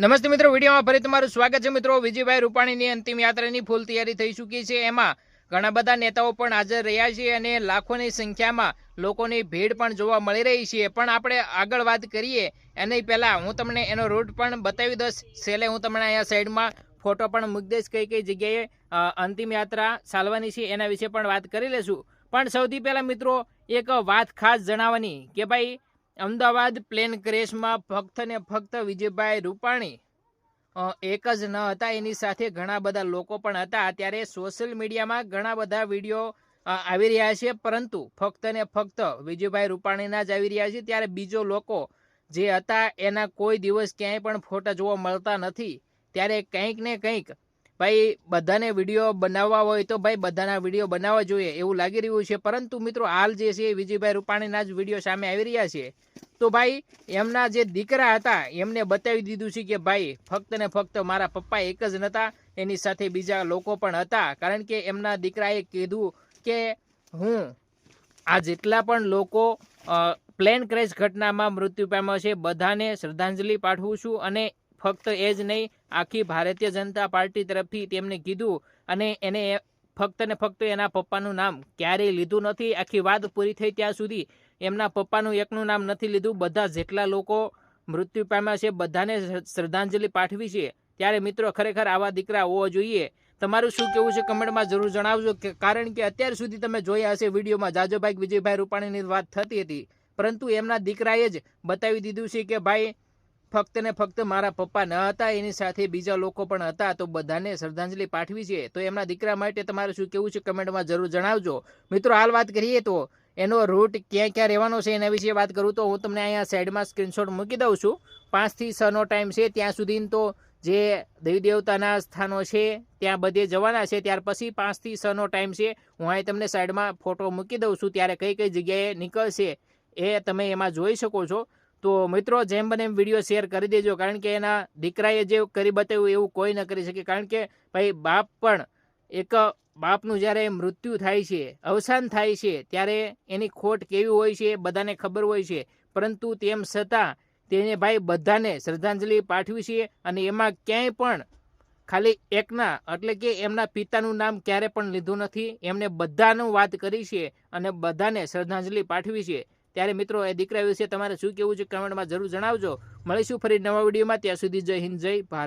નમસ્તે મિત્રો, વિડીયોમાં ફરી તમારું સ્વાગત છે મિત્રો. વિજયભાઈ રૂપાણીની અંતિમ યાત્રાની ફૂલ તૈયારી થઈ ચૂકી છે. એમાં ઘણા બધા નેતાઓ પણ હાજર રહ્યા છે અને લાખોની સંખ્યામાં લોકોની ભીડ પણ જોવા મળી રહી છે. પણ આપણે આગળ વાત કરીએ એની પહેલાં હું તમને એનો રૂટ પણ બતાવી દઈશ. છેલ્લે હું તમને અહીંયા સાઈડમાં ફોટો પણ મૂકી દઈશ કઈ કઈ જગ્યાએ અંતિમ યાત્રા ચાલવાની છે એના વિશે પણ વાત કરી લેશું. પણ સૌથી પહેલાં મિત્રો, એક વાત ખાસ જણાવવાની કે ભાઈ અમદાવાદ પ્લેન ક્રેશમાં ફક્ત ને ફક્ત વિજયભાઈ રૂપાણી. એક જ ન હતા, એની સાથે ઘણા બધા લોકો પણ હતા. ત્યારે સોશિયલ મીડિયામાં ઘણા બધા વીડિયો આવી રહ્યા છે. પરંતુ ફક્ત ને ફક્ત વિજયભાઈ રૂપાણીના જ આવી રહ્યા છે. ત્યારે બીજો લોકો જે હતા, એના કોઈ દિવસ ક્યાંય પણ ફોટા જોવા મળતા નથી. ત્યારે કંઈક ને કંઈક ભાઈ, બધાને વીડિયો બનાવવા હોય તો ભાઈ, બધાના વીડિયો બનાવવા જોઈએ, એવું લાગી રહ્યું છે. પરંતુ મિત્રો, હાલ જે છે એ વિજયભાઈ રૂપાણીના જ વીડિયો સામે આવી રહ્યા છે. તો ભાઈ, એમના જે દીકરા હતા, એમને બતાવી દીધું છે કે ભાઈ, ફક્ત ને ફક્ત મારા પપ્પા એક જ નહોતા એની સાથે બીજા લોકો પણ હતા. કારણ કે એમના દીકરાએ કીધું કે, હું, આ જેટલા પણ લોકો પ્લેન ક્રેશ ઘટનામાં મૃત્યુ પામ્યા છે, બધાને શ્રદ્ધાંજલિ પાઠવું છું અને ફક્ત એ જ નહીં, આખી ભારતીય જનતા પાર્ટી તરફથી તેમને કીધું અને એને ફક્ત ને ફક્ત એના પપ્પાનું નામ ક્યારેય લીધું નથી. આખી વાત પૂરી થઈ ત્યાં સુધી એમના પપ્પાનું એકનું નામ નથી લીધું. બધા જેટલા લોકો મૃત્યુ પામ્યા છે, બધાને શ્રદ્ધાંજલિ પાઠવી છે. ત્યારે મિત્રો, ખરેખર આવા દીકરા હોવો જોઈએ. તમારું શું કેવું છે કમેન્ટમાં જરૂર જણાવજો. કારણ કે અત્યાર સુધી તમે જોયા હશે વિડીયોમાં જાજોભાઈ વિજયભાઈ રૂપાણીની વાત થતી હતી. પરંતુ એમના દીકરાએ જ બતાવી દીધું છે કે ભાઈ ફક્ત ને ફક્ત મારા પપ્પા ન હતા, એની સાથે બીજા લોકો પણ હતા, તો બધાને શ્રદ્ધાંજલિ પાઠવી છે. તો એમના દીકરા માટે તમારે શું કેવું છે કમેન્ટમાં જરૂર જણાવજો. મિત્રો, હાલ વાત કરીએ તો એનો રૂટ ક્યાં ક્યાં રહેવાનો છે એના વિશે વાત કરું તો હું તમને અહીંયા સાઈડમાં સ્ક્રીનશોટ મૂકી દઉં છું. પાંચથી છનો ટાઈમ છે, ત્યાં સુધી તો જે દેવી દેવતાના સ્થાનો છે, ત્યાં બધે જવાના છે. ત્યાર પછી પાંચથી છનો ટાઈમ છે, હું અહીં તમને સાઈડમાં ફોટો મૂકી દઉં છું. ત્યારે કઈ કઈ જગ્યાએ નીકળશે એ તમે એમાં જોઈ શકો છો. તો મિત્રો, જેમ બને એમ વીડિયો શેર કરી દેજો. કારણ કે એના દીકરાએ જે કરી બતાવ્યું, એવું કોઈ ન કરી શકે. કારણ કે ભાઈ, બાપ પણ એક બાપનું જ્યારે મૃત્યુ થાય છે, અવસાન થાય છે, ત્યારે એની ખોટ કેવી હોય છે બધાને ખબર હોય છે. પરંતુ તેમ છતાં તેને ભાઈ બધાને શ્રદ્ધાંજલિ પાઠવી છે અને એમાં ક્યાંય પણ ખાલી એકના, એટલે કે એમના પિતાનું નામ ક્યારે પણ લીધું નથી. એમને બધાનું વાત કરી છે અને બધાને શ્રદ્ધાંજલિ પાઠવી છે. ત્યારે મિત્રો, એ દીકરા વિશે તમારે શું કેવું છે કમેન્ટમાં જરૂર જણાવજો. મળીશું ફરી નવા વિડીયોમાં. ત્યાં સુધી જય હિન્દ, જય ભારત.